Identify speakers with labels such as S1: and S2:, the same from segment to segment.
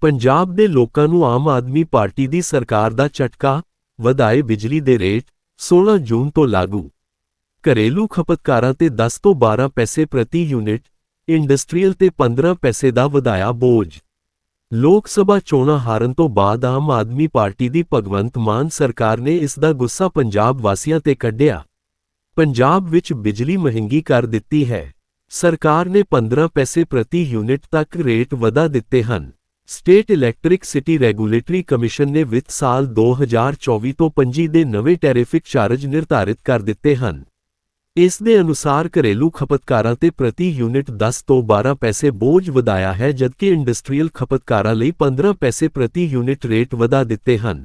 S1: ਪੰਜਾਬ ਦੇ ਲੋਕਾਂ ਨੂੰ ਆਮ ਆਦਮੀ ਪਾਰਟੀ ਦੀ ਸਰਕਾਰ ਦਾ ਝਟਕਾ, ਵਧਾਏ ਬਿਜਲੀ ਦੇ ਰੇਟ 16 ਜੂਨ ਤੋਂ ਲਾਗੂ। ਘਰੇਲੂ ਖਪਤਕਾਰਾਂ ਤੇ 10 ਤੋਂ 12 ਪੈਸੇ ਪ੍ਰਤੀ ਯੂਨਿਟ, ਇੰਡਸਟਰੀਅਲ ਤੇ 15 ਪੈਸੇ ਦਾ ਵਧਾਇਆ ਬੋਝ। ਲੋਕ ਸਭਾ ਚੋਣਾਂ ਹਾਰਨ ਤੋਂ ਬਾਅਦ ਆਮ ਆਦਮੀ ਪਾਰਟੀ ਦੀ ਭਗਵੰਤ ਮਾਨ ਸਰਕਾਰ ਨੇ ਇਸ ਦਾ ਗੁੱਸਾ ਪੰਜਾਬ ਵਾਸੀਆਂ ਤੇ ਕੱਢਿਆ। ਪੰਜਾਬ ਵਿੱਚ ਬਿਜਲੀ ਮਹਿੰਗੀ ਕਰ ਦਿੱਤੀ ਹੈ। ਸਰਕਾਰ ਨੇ 15 ਪੈਸੇ ਪ੍ਰਤੀ ਯੂਨਿਟ ਤੱਕ ਰੇਟ ਵਧਾ ਦਿੱਤੇ ਹਨ। State electricity regulatory commission ਨੇ ਵਿੱਤ ਸਾਲ 2024 ਤੋਂ 25 ਦੇ ਨਵੇਂ ਟੈਰਿਫਿਕ ਚਾਰਜ ਨਿਰਧਾਰਿਤ ਕਰ ਦਿੱਤੇ ਹਨ। ਇਸ ਦੇ ਅਨੁਸਾਰ ਘਰੇਲੂ ਖਪਤਕਾਰਾਂ ਤੇ ਪ੍ਰਤੀ ਯੂਨਿਟ 10 ਤੋਂ 12 ਪੈਸੇ ਬੋਝ ਵਧਾਇਆ ਹੈ, ਜਦਕਿ ਇੰਡਸਟਰੀਅਲ ਖਪਤਕਾਰਾਂ ਲਈ 15 ਪੈਸੇ ਪ੍ਰਤੀ ਯੂਨਿਟ ਰੇਟ ਵਧਾ ਦਿੱਤੇ ਹਨ।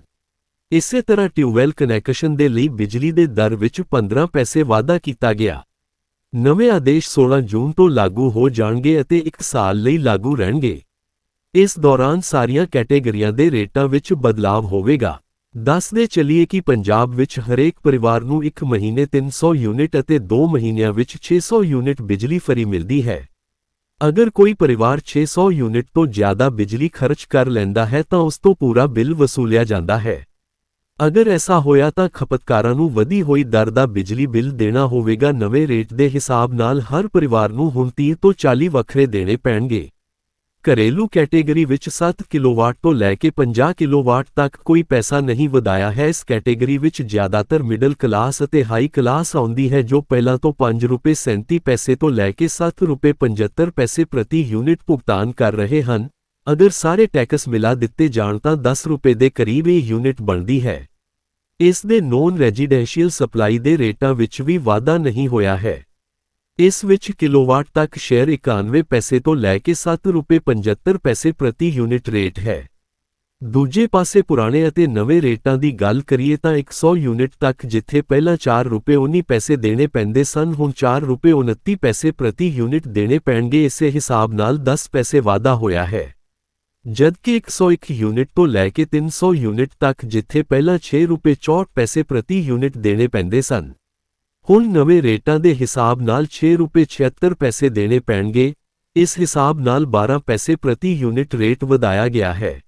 S1: ਇਸੇ ਤਰ੍ਹਾਂ ਟਿਊਬਵੈਲ ਕਨੈਕਸ਼ਨ ਦੇ ਲਈ ਬਿਜਲੀ ਦੇ ਦਰ ਵਿੱਚ 15 ਪੈਸੇ ਵਾਧਾ ਕੀਤਾ ਗਿਆ। ਨਵੇਂ ਆਦੇਸ਼ 16 ਜੂਨ ਤੋਂ ਲਾਗੂ ਹੋ ਜਾਣਗੇ ਅਤੇ 1 ਸਾਲ ਲਈ ਲਾਗੂ ਰਹਿਣਗੇ। ਇਸ ਦੌਰਾਨ ਸਾਰੀਆਂ ਕੈਟੇਗਰੀਆਂ ਦੇ ਰੇਟਾਂ ਵਿੱਚ ਬਦਲਾਵ ਹੋਵੇਗਾ। ਦੱਸਦੇ ਚੱਲੀਏ ਕਿ ਪੰਜਾਬ ਵਿੱਚ ਹਰੇਕ ਪਰਿਵਾਰ ਨੂੰ ਇੱਕ ਮਹੀਨੇ 300 ਯੂਨਿਟ ਅਤੇ 2 ਮਹੀਨਿਆਂ ਵਿੱਚ 600 ਯੂਨਿਟ ਬਿਜਲੀ ਫਰੀ ਮਿਲਦੀ ਹੈ। ਅਗਰ ਕੋਈ ਪਰਿਵਾਰ 600 ਯੂਨਿਟ ਤੋਂ ਜ਼ਿਆਦਾ ਬਿਜਲੀ ਖਰਚ ਕਰ ਲੈਂਦਾ ਹੈ ਤਾਂ ਉਸ ਤੋਂ ਪੂਰਾ ਬਿੱਲ ਵਸੂਲਿਆ ਜਾਂਦਾ ਹੈ। ਅਗਰ ਐਸਾ ਹੋਇਆ ਤਾਂ ਖਪਤਕਾਰਾਂ ਨੂੰ ਵਧੀ ਹੋਈ ਦਰ ਦਾ ਬਿਜਲੀ ਬਿੱਲ ਦੇਣਾ ਹੋਵੇਗਾ। ਨਵੇਂ ਰੇਟ ਦੇ ਹਿਸਾਬ ਨਾਲ ਹਰ ਪਰਿਵਾਰ ਨੂੰ ਹੁਣ 30 ਤੋਂ 40 ਵੱਖਰੇ ਦੇਣੇ ਪੈਣਗੇ। ਘਰੇਲੂ ਕੈਟੇਗਰੀ ਵਿੱਚ 7 ਕਿਲੋਵਾਟ ਤੋਂ ਲੈ ਕੇ 50 ਕਿਲੋਵਾਟ ਤੱਕ ਕੋਈ ਪੈਸਾ ਨਹੀਂ ਵਧਾਇਆ ਹੈ। ਇਸ ਕੈਟੇਗਰੀ ਵਿੱਚ ਜ਼ਿਆਦਾਤਰ ਮਿਡਲ ਕਲਾਸ ਅਤੇ ਹਾਈ ਕਲਾਸ ਆਉਂਦੀ ਹੈ, ਜੋ ਪਹਿਲਾਂ ਤੋਂ 5 ਰੁਪਏ 37 ਪੈਸੇ ਤੋਂ ਲੈ ਕੇ 7 ਰੁਪਏ 75 ਪੈਸੇ ਪ੍ਰਤੀ ਯੂਨਿਟ ਭੁਗਤਾਨ ਕਰ ਰਹੇ ਹਨ। ਅਗਰ ਸਾਰੇ ਟੈਕਸ ਮਿਲਾ ਦਿੱਤੇ ਜਾਣ ਤਾਂ 10 ਰੁਪਏ ਦੇ ਕਰੀਬ ਇਹ ਯੂਨਿਟ ਬਣਦੀ ਹੈ। ਇਸ ਦੇ ਨੋਨ ਰੈਜ਼ੀਡੈਂਸ਼ੀਅਲ ਸਪਲਾਈ ਦੇ ਰੇਟਾਂ ਵਿੱਚ ਵੀ ਵਾਧਾ ਨਹੀਂ ਹੋਇਆ ਹੈ। ਇਸ ਵਿੱਚ ਕਿਲੋਵਾਟ ਤੱਕ ਸ਼ੇਅਰ 91 ਪੈਸੇ ਤੋਂ ਲੈ ਕੇ 7 ਰੁਪਏ 75 ਪੈਸੇ ਪ੍ਰਤੀ ਯੂਨਿਟ ਰੇਟ ਹੈ। ਦੂਜੇ ਪਾਸੇ ਪੁਰਾਣੇ ਅਤੇ ਨਵੇਂ ਰੇਟਾਂ ਦੀ ਗੱਲ ਕਰੀਏ ਤਾਂ 100 ਯੂਨਿਟ ਤੱਕ ਜਿੱਥੇ ਪਹਿਲਾਂ 4 ਰੁਪਏ 19 ਪੈਸੇ ਦੇਣੇ ਪੈਂਦੇ ਸਨ, ਹੁਣ 4 ਰੁਪਏ 29 ਪੈਸੇ ਪ੍ਰਤੀ ਯੂਨਿਟ ਦੇਣੇ ਪੈਣਗੇ, ਇਸੇ ਹਿਸਾਬ ਨਾਲ 10 ਪੈਸੇ ਵਾਧਾ ਹੋਇਆ ਹੈ। ਜਦਕਿ 101 ਯੂਨਿਟ ਤੋਂ ਲੈ ਕੇ 300 ਯੂਨਿਟ ਤੱਕ ਜਿੱਥੇ ਪਹਿਲਾਂ 6 ਰੁਪਏ 64 ਪੈਸੇ ਪ੍ਰਤੀ ਯੂਨਿਟ ਦੇਣੇ ਪੈਂਦੇ ਸਨ ਹੁਣ ਨਵੇਂ ਰੇਟਾਂ ਦੇ ਹਿਸਾਬ ਨਾਲ 6 ਰੁਪਏ 76 ਪੈਸੇ ਦੇਣੇ ਪੈਣਗੇ। ਇਸ ਹਿਸਾਬ ਨਾਲ 12 ਪੈਸੇ ਪ੍ਰਤੀ ਯੂਨਿਟ ਰੇਟ ਵਧਾਇਆ ਗਿਆ ਹੈ।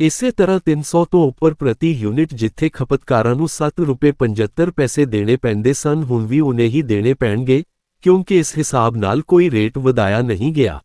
S1: ਇਸੇ ਤਰ੍ਹਾਂ 300 ਤੋਂ ਉੱਪਰ ਪ੍ਰਤੀ ਯੂਨਿਟ ਜਿੱਥੇ ਖਪਤਕਾਰਾਂ ਨੂੰ 7 ਰੁਪਏ 75 ਪੈਸੇ ਦੇਣੇ ਪੈਂਦੇ ਸਨ, ਹੁਣ ਵੀ ਉਹਨੇ ਹੀ ਦੇਣੇ ਪੈਣਗੇ, ਕਿਉਂਕਿ ਇਸ ਹਿਸਾਬ ਨਾਲ ਕੋਈ ਰੇਟ ਵਧਾਇਆ ਨਹੀਂ ਗਿਆ।